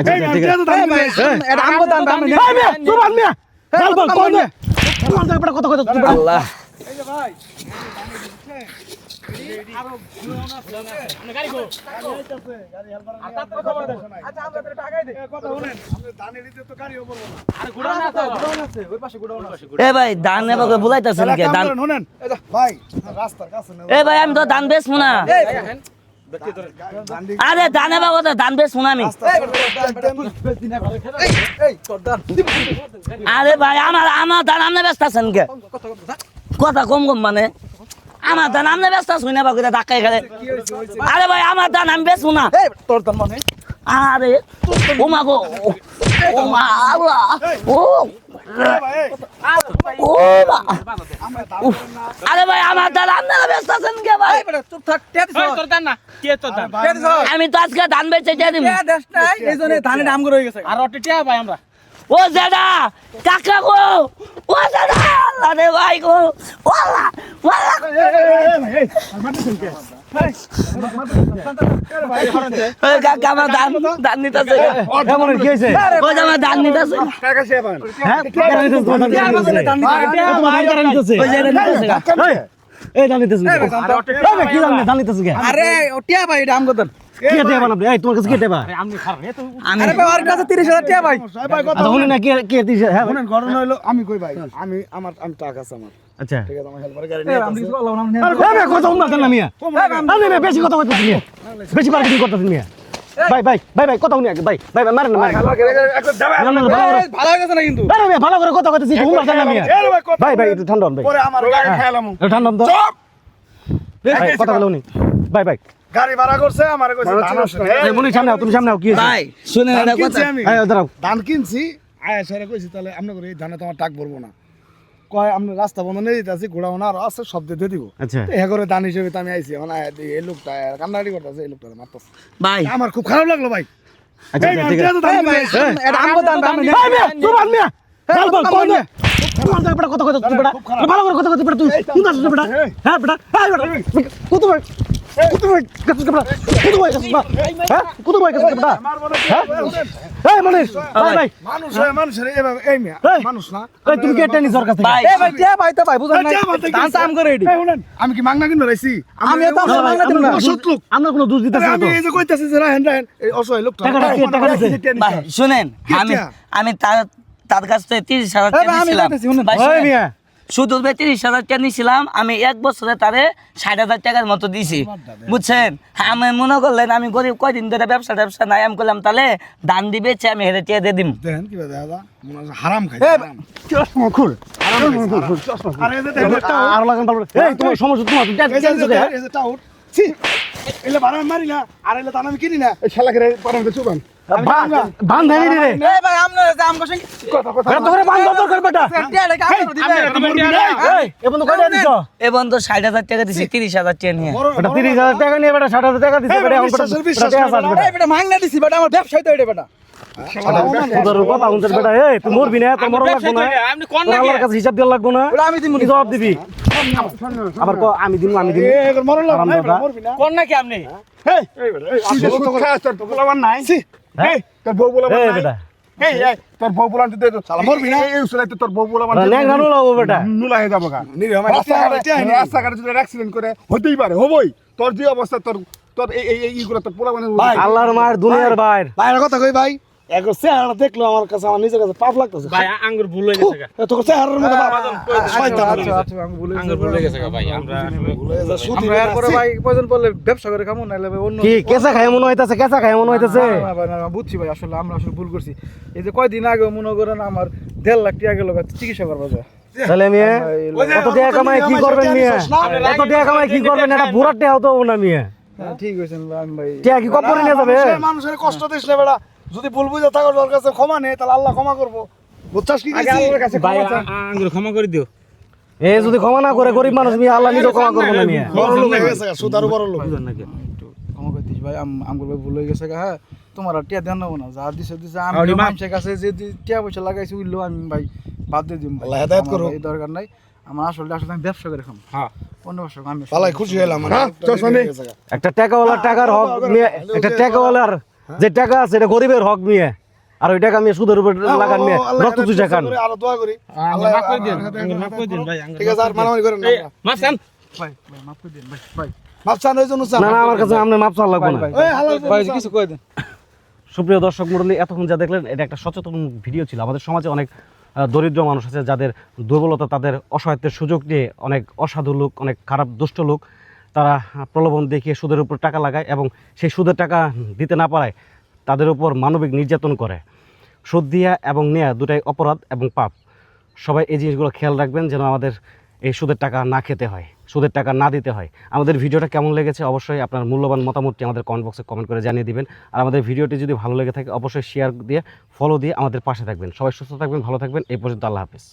আচ্ছা ঠিক আছে। এটা আমগো দান দান মিয়া। বল বল কোন আল্লাহ। ভাই ধান এবার বুলাইতেছেন কে? ধান শুনেন ভাই রাস্তার কাছে না এ ভাই আমি তো ধান বেচবো না। আরে দানে এবার কথা দান বেশ শুনামি আরে ভাই আমার আমার দান আমনে ব্যস্ত আছেন কে? কথা কম কম। মানে? আমার দান আমনে ব্যস্ত শুনে বাকি ধাক্কা এখানে আরে ভাই আমার দান আমি বেশ শুনা তোর দান মানে? আরে ও মা গো ও মা আল্লাহ ও আরে ভাই আমার ধান আপনারা ব্যস্ত আছেন কে ভাই চুপ থাক আমি তো আজকে ধান বেচে দিয়ে দেশ ধানের দাম করে গেছে আর অটো টিয়া ভাই আমরা ও দাদা কাকা গো ও দাদা আল্লাহ রে ভাই গো ওয়াল্লাহ ওয়াল্লাহ আরে ওটিয়া ভাই এটা আমগো দান কে দেবা না এই তোমার কাছে কে দেবা আমি খারাপ এ আমি আরে ওর কাছে 30000 টিয়া ভাই। ভাই কথা আচ্ছা না কে কে দিছে হ্যাঁ শুনেন ঘটনা হইল আমি কই ভাই? আমি আমার আমি টাকা আছে আমার। আচ্ছা। ঠিক আছে আমার হেল্পার গাড়ি নিয়ে আমি আসছে। বললাম না এই কথা শুনবা কেন মিয়া। আরে বেশি কথা কইতেছ মিয়া। বেশি মার্কেটিং করতেছ মিয়া। ভাই ভাই ভাই ভাই কথা শুনি আগে ভাই ভাই ভাই মারেন না মারেন। না, না, না, ভালো করে। হয়ে গেছে না কিন্তু? আরে ভাই ভালো করে কথা কইতেছি শুনবা কেন মিয়া। ভাই, ভাই ভাই একটু ঠান্ডা হন ভাই। পরে আমার গাড়ি খাইলাম ঠান্ডা হন তো। ভাই কথা বলো নি। ভাই ভাই। গাড়ি ভাড়া করছে আমার কইছে ধান আসে এই মনি সামনে তুমি সামনে কি ভাই শুনে এটা কিনছি কথা। আমি। এই দাঁড়াও। ধান কিনছি আয়া সেরা কইছি তাহলে আপনি করে এই ধানে তো আমার টাক ভরবো না। কয় আপনি রাস্তা বন্ধ নিয়ে দিতে আছি ঘোড়া আর আছে সব দিয়ে দিব। আচ্ছা। তো করে দান হিসেবে তো আমি আইছি এখন এই লোকটা কান্নাড়ি করতেছে এই লোকটা মারতেছে। ভাই। আমার খুব খারাপ লাগল ভাই। আচ্ছা ঠিক আছে। এটা আমগো দান দান মিয়া বল বল কোন কথা কইতেছ তুই বেটা ভালো করে কথা বেটা তুই কোন আছিস বেটা? হ্যাঁ বেটা কত ভাই কত ভাই কত বেটা কত হ্যাঁ? কত ভাই কত হ্যাঁ? এই মনিশ ভাই ভাই। মানুষ হয় মানুষের এভাবে এই মিয়া। মানুষ না। এই তুমি কে টেনিস ওর কাছে? এই ভাই টিয়া ভাই তো ভাই? বুঝেন না এই টিয়া ভাই তো দান দাম করে এডি আমি কি মাগনা কিনবে রাইছি আমি এত অসহায় মাগনা দিব না। অসৎ লোক। আমরা কোনো দোষ দিতেছি না আমি এই যে কইতাছি যে রাহেন রাহেন এই অসহায় লোকটা। টাকাটা টাকা দিছে? ভাই শুনেন আমি তার তার কাছ থেকে তিরিশ হাজার টাকা। ভাই, মিয়া। শুধু ভাই তিরিশ হাজার টাকা নিয়েছিলাম আমি এক বছরে তারে ষাট হাজার টাকার মতো দিছি বুঝছেন? আমি মনে করলেন আমি গরিব কয়দিন ধরে ব্যবসা ট্যাবসা নাই আমি করলাম তাহলে ধান দিবে আমি হেরে টিয়া দিয়ে দিম। হারাম খাই চশমা খুল আরে লাগান এই তোমার সমস্যা তোমার এলে আমি মারি না আর এলে তান আমি কিনি না। এই শালা করে পারাম চুবান বান রে। ভাই আমরা যে আমগো সঙ্গে কথা কথা তোরে বান দর করে বেটা টিয়া লেখা আমগো দিবে এই বন্ধু কয়টা দিছো? এ বন্ধু ষাট হাজার টাকা দিছি তিরিশ হাজার টাকা নিয়ে। বড় 30000 টাকা নিয়ে বেটা 60000 টাকা দিছে এই এখন এই দিছি আমার ব্যবসায় তো এটা এই আমি আবার এই এই। কোন নাকি আপনি? এই, এই এই, তো তোর বউ পোলাপান নাই। তোর বউ পোলাপান এই এই, তোর বউ পোলাপান তুই দে, শালা মরবি না। এই, উসুলাইতে তোর বউ ন্যাংরা নুলাবো বেটা নুলা হয়ে যাব গা। রাস্তাঘাটে- রাস্তাঘাটে যদি accident করে, হতেই পারে, হবই। তোর যে অবস্থা তোর তোর এই এই এই ইগুলো তোর পোলাপানের আল্লাহর মায়ের দুনিয়ার বাইর বাইরের কথা কই ভাই চেহারা দেখল আমার কাছে আমার নিজের কাছে পাপ লাগতেছে। ভাই আঙ্গুর ভুল হয়ে গেছে গা। তোর চেহারার মধ্যে শয়তান হয়ে গেছে। আমি ভুলে আঙ্গুর ভুল হয়ে গেছে ভাই আমরা আসলে ভুলে গেছে, সুতি আমরা এরপরে ভাই প্রয়োজন পড়লে ব্যবসা করে খামো নাহলে ভাই অন্য কি কেসা খায় মনে হইতাছে খায় মনে হইতাছে? বুঝছি ভাই আসলে আমরা আসলে ভুল করছি। এই যে কয়দিন আগে মনে করেন আমার দেড় লাখ টাকা গেল চিকিৎসা করব যায়। তাহলে মেয়ে কত টাকা কামাই কি করবেন মেয়ে? কত টাকা কি করবেন? এটা বুড়ার টাকা হতো না মেয়ে। হ্যাঁ, ঠিক হয়েছে আমি ভাই। টাকা কি করে নিয়ে যাবে? মানুষের- কষ্ট দিস না বেটা। যদি ভুল বুঝে থাকো তোর কাছে ক্ষমা নেই তাহলে আল্লাহ ক্ষমা করব। বুঝছাস কি গেছি? ভাই আঙ্গুর ক্ষমা করে দিও। এ যদি ক্ষমা না করে গরিব মানুষ মেয়ে আল্লাহ নিজে ক্ষমা করব না মেয়ে। বড় লোক হয়ে গেছে সুদারু বড় লোক। একটু ক্ষমা করে দিস ভাই আম- আমগুলো ভাই ভুল হয়ে গেছে গা, হ্যাঁ। তোমার আর টিয়া দেন না যা দিছে দিছে। আমি মানুষের কাছে যে টিয়া পয়সা লাগাইছি উইলো আমি ভাই বাদ দিয়ে দিম। আল্লাহ হেদায়েত করুক। ভাই দরকার নাই। আমার আসলে আসলে আমি ব্যবসা করে খাম। হ্যাঁ। অন্য ব্যবসা আমি পালাই খুশি হলাম মানে একটা টাকাওয়ালার টাকার হক একটা টাকাওয়ালার যে টাকা আছে এটা গরিবের হক নিয়ে আর ওই টাকা আমি সুদের উপর লাগান নিয়ে রক্ত চুষা খান। আরও দোয়া করি। আল্লাহ মাফ করে দিন। মাফ করে দিন ভাই ঠিক আছে আর মারামারি করেন না মাফ চান? ভাই ভাই মাফ করে দিন ভাই ভাই। মাপ চান ওই জন্য চান। না না আমার কাছে আপনার মাপ চাল লাগবে না। ভাই, এই, হালাল ভাই করে কিছু কয়ে দেন। সুপ্রিয় দর্শক মণ্ডলী এতক্ষণ যা দেখলেন এটা একটা সচেতন ভিডিও ছিল। আমাদের সমাজে অনেক দরিদ্র মানুষ আছে যাদের দুর্বলতা তাদের অসহায়ত্বের সুযোগ নিয়ে অনেক অসাধু লোক অনেক খারাপ দুষ্ট লোক তারা প্রলোভন দেখিয়ে সুদের উপর টাকা লাগায় এবং সেই সুদের টাকা দিতে না পারায় তাদের উপর মানবিক নির্যাতন করে। সুদ দিয়া এবং নেয়া দুটাই অপরাধ এবং পাপ। সবাই এই জিনিসগুলো খেয়াল রাখবেন যেন আমাদের এই সুদের টাকা না খেতে হয়, সুদের টাকা না দিতে হয়। আমাদের ভিডিওটা কেমন লেগেছে অবশ্যই আপনার মূল্যবান মতামতটি আমাদের কমেন্ট বক্সে কমেন্ট করে জানিয়ে দিবেন। আর আমাদের ভিডিওটি যদি ভালো লেগে থাকে অবশ্যই শেয়ার দিয়ে ফলো দিয়ে আমাদের পাশে থাকবেন। সবাই সুস্থ থাকবেন, ভালো থাকবেন। এই পর্যন্ত আল্লাহ হাফিজ।